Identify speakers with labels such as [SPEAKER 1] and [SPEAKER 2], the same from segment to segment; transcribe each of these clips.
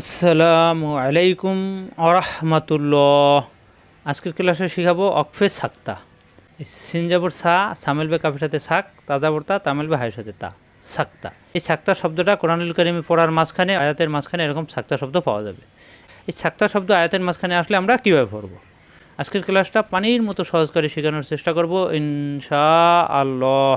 [SPEAKER 1] আসসালামু আলাইকুম আরহামাতুল্লাহ। আজকের ক্লাসে শিখাবো অকফে সাক্তা। সিনজাবর সা, সামেল বে কাফের সাথে সাক তাজাবর তা তামেল বে হায়ের সাথে তা, সাক্তা। এই সাক্তা শব্দটা কোরআনুল কারিমে পড়ার মাঝখানে, আয়াতের মাঝখানে এরকম সাক্তা শব্দ পাওয়া যাবে। এই সাক্তা শব্দ আয়াতের মাঝখানে আসলে আমরা কীভাবে পড়ব? আজকের ক্লাসটা পানির মতো সহজ করে শেখানোর চেষ্টা করব ইনশা আল্লাহ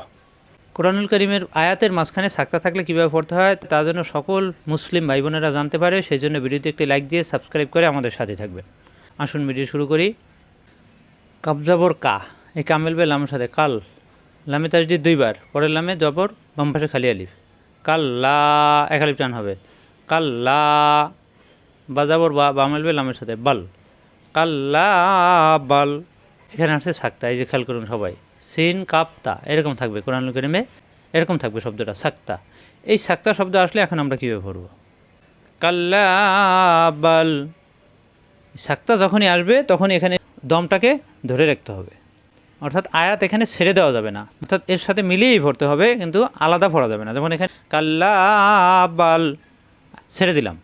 [SPEAKER 1] কোরআনুল করিমের আয়াতের মাঝখানে সাক্তা থাকলে কীভাবে পড়তে হয়, তা যেন সকল মুসলিম ভাই বোনেরা জানতে পারে, সেই জন্য ভিডিওতে একটি লাইক দিয়ে সাবস্ক্রাইব করে আমাদের সাথে থাকবেন। আসুন ভিডিও শুরু করি। কাবজাবর কা, এই কামেল বে লামের সাথে, কাল, লামে তাজদিদ দুইবার, পরের লামে জবর, বাম খালি আলিফ। কাল, লা, এক আলিফ টান হবে। কাল, লা বাজাবর বা বামেল বে লামের সাথে, বাল। কাল্লা বাল। এখানে আসছে সাক্তা এই যে খেয়াল করুন সবাই। সিন, কাপ্তা, এরকম থাকবে কোরআনুল করিমে এরকম থাকবে শব্দটা, সাক্তা। এই সাক্তা শব্দ আসলে এখন আমরা কীভাবে পড়ব? কাল্লা বাল। সাক্তা যখনই আসবে তখন এখানে দমটাকে ধরে রাখতে হবে। অর্থাৎ আয়াত এখানে ছেড়ে দেওয়া যাবে না। অর্থাৎ এর সাথে মিলিয়েই ভরতে হবে, কিন্তু আলাদা ভরা যাবে না। যেমন এখানে কাল্লা বাল, ছেড়ে দিলাম।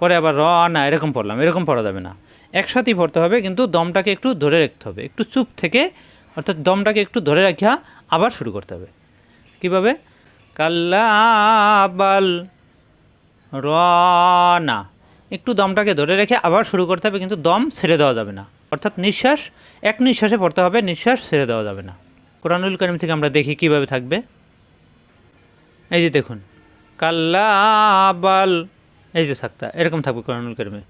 [SPEAKER 1] পরে আবার র, না, এরকম পড়লাম, এরকম পড়া যাবে না। একসাথেই পড়তে হবে, কিন্তু দমটাকে একটু ধরে রাখতে হবে। একটু চুপ থেকে অর্থাৎ দমটাকে একটু ধরে রাখিয়া আবার শুরু করতে হবে। কীভাবে? কাল্লাবাল রনা। একটু দমটাকে ধরে রেখে আবার শুরু করতে হবে, কিন্তু দম ছেড়ে দেওয়া যাবে না। অর্থাৎ নিঃশ্বাস, এক নিঃশ্বাসে পড়তে হবে, নিঃশ্বাস ছেড়ে দেওয়া যাবে না। কোরআনুল করিম থেকে আমরা দেখি কীভাবে থাকবে। এই যে দেখুন কাল্লাবাল এই যে সাক্তা এরকম থাকবে কোরআনুল করিমে।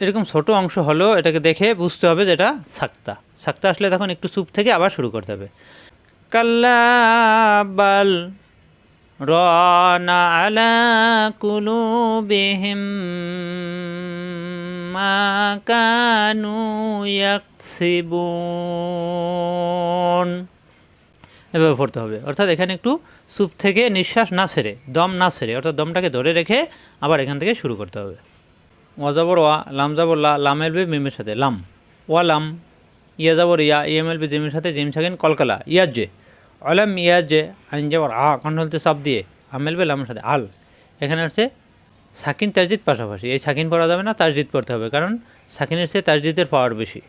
[SPEAKER 1] এরকম ছোট অংশ হলেও এটাকে দেখে বুঝতে হবে যে এটা সাক্তা। সাক্তা আসলে তখন একটু চুপ থেকে আবার শুরু করতে হবে। কাল্লাবাল রানা আলা কুলুবিহিম মা কানু এভাবে পড়তে হবে। অর্থাৎ এখানে একটু চুপ থেকে নিঃশ্বাস না ছেড়ে, দম না ছেড়ে, অর্থাৎ দমটাকে ধরে রেখে আবার এখান থেকে শুরু করতে হবে। ওয়াজাবর ওয়া লাম যাবর লা লাম এলবে মিমের সাথে, লাম। ওয়া লাম, ইয়া যাবর ইয়া ইএম এলবে জিমের সাথে জিম থাকেন কলকালা ইয়াজ অলাম ইয়াজ আইন যাবর আ কন্ট্রোলতে চাপ দিয়ে আমেলবে লামের সাথে, আল। এখানে হচ্ছে সাকিন তাজদিদ পাশাপাশি। এই সাকিন পড়া যাবে না, তাজদিদ পড়তে হবে, কারণ সাকিনের চেয়ে তাজদিদের পাওয়ার বেশি।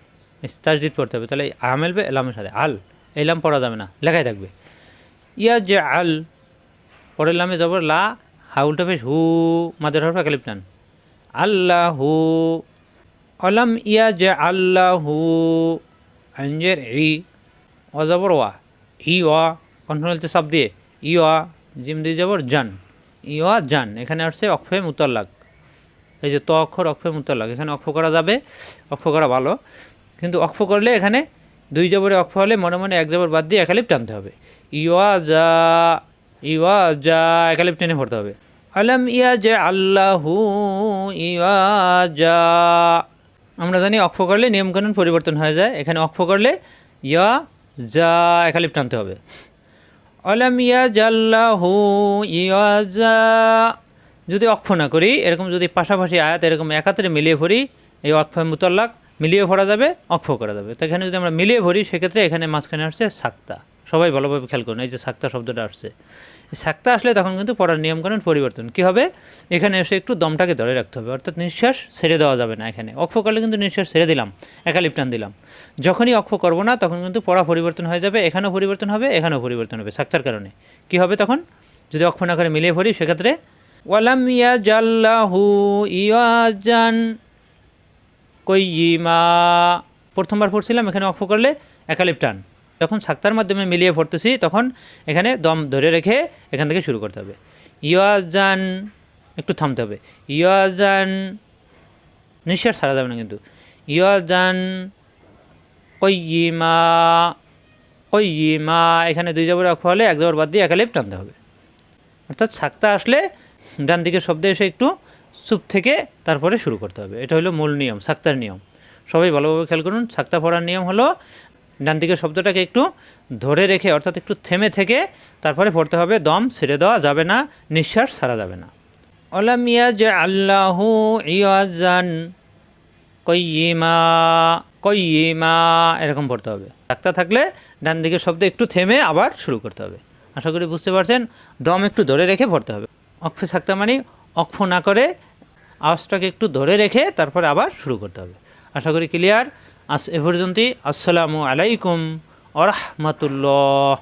[SPEAKER 1] তাজদিদ পড়তে হবে, তাহলে আমেলবে লামের সাথে, আল। এই লাম পড়া যাবে না, লেখাই থাকবে। ইয়াজ জে আল, পরের লামে যাবর লা হা উল্টো পেশ হু, মাদের হরফা কালিপ টান আল্লাহু। অলাম ইয়া যে আল্লাহু। আঞ্জের ই, অজাবর ওয়া, ই ওয়া কন্ট্রোলতে সব দিয়ে, ই ওয়া, জিম দিয়ে যাবর জান, ই ওয়া, জান, এখানে আসছে অক্ষে মুতাল্লাক। এই যে ত অক্ষর অক্ষে মুতাল্লাক, এখানে অক্ষ করা যাবে অক্ষ করা ভালো, কিন্তু অক্ষ করলে এখানে দুই জবরে অক্ষ হলে মনে মনে এক জবর বাদ দিয়ে একালিপ টানতে হবে। ইওয়া যা ইওয়া যা একালিপ টেনে পড়তে হবে। আলম ইয়া যে আল্লাহু ইয়াজা আমরা জানি অক্ষ করলে নিয়মকানুন পরিবর্তন হয়ে যায়। এখানে অক্ষ করলে ইয়া যা একালিপ টানতে হবে। আলম ইয়া জাল্লাহু ইয়াজা যদি অক্ষ না করি, এরকম যদি পাশাপাশি আয়াত এরকম একাত্রে মিলিয়ে পড়ি এই অক্ষ মুতাল্লাক মিলিয়ে ভরা যাবে অক্ষ করা যাবে। তো এখানে যদি আমরা মিলিয়ে ভরি, সেক্ষেত্রে এখানে মাঝখানে আসছে সাক্তা সবাই ভালোভাবে খেয়াল করুন, এই যে সাক্তা শব্দটা আসছে। সাক্তা আসলে তখন কিন্তু পড়ার নিয়মকানুন পরিবর্তন। কী হবে? এখানে এসে একটু দমটাকে ধরে রাখতে হবে, অর্থাৎ নিঃশ্বাস ছেড়ে দেওয়া যাবে না এখানে। অক্ষ করলে কিন্তু নিঃশ্বাস ছেড়ে দিলাম একালিপ টান দিলাম। যখনই অক্ষ করব না, তখন কিন্তু পড়া পরিবর্তন হয়ে যাবে, এখানেও পরিবর্তন হবে, এখানেও পরিবর্তন হবে সাক্তার কারণে। কী হবে তখন? যদি অক্ষ না করে মিলিয়ে পড়ি, সেক্ষেত্রে ওয়ালাম ইয়া জাল্লাহু ইয়াজান কইমা প্রথমবার পড়ছিলাম, এখানে অক্ষ করলে একালিপ টান যখন সাক্তার মাধ্যমে মিলিয়ে পড়তেছি তখন এখানে দম ধরে রেখে এখান থেকে শুরু করতে হবে। ইয়াজান, একটু থামতে হবে। ইয়াজান, নিঃশ্বাস ছাড়া যাবে না কিন্তু। ইয়াজান কইমা কইমা এখানে দুই জবর অক্ষ হলে এক জবর বাদ দিয়ে একালিপ টানতে হবে। অর্থাৎ সাক্তা আসলে ডান দিকের শব্দ এসে একটু চুপ থেকে তারপরে শুরু করতে হবে। এটা হলো মূল নিয়ম, সাক্তার নিয়ম। সবাই ভালোভাবে খেয়াল করুন, সাক্তা পড়ার নিয়ম হলো ডান দিকের শব্দটাকে একটু ধরে রেখে অর্থাৎ একটু থেমে থেকে তারপরে পড়তে হবে দম ছেড়ে দেওয়া যাবে না নিঃশ্বাস ছাড়া যাবে না। অলামিয়া যে আল্লাহু ইয়াজান কইমা কইমা এরকম পড়তে হবে। ডাক্তার থাকলে ডান দিকের শব্দ একটু থেমে আবার শুরু করতে হবে। আশা করি বুঝতে পারছেন দম একটু ধরে রেখে পড়তে হবে। অক্ষ সাক্তা মানে অক্ষ না করে আওয়াজটাকে একটু ধরে রেখে তারপরে আবার শুরু করতে হবে। আশা করি ক্লিয়ার আস এ পর্যন্তই। আসসালামু আলাইকুম আরহামাতুল্লাহ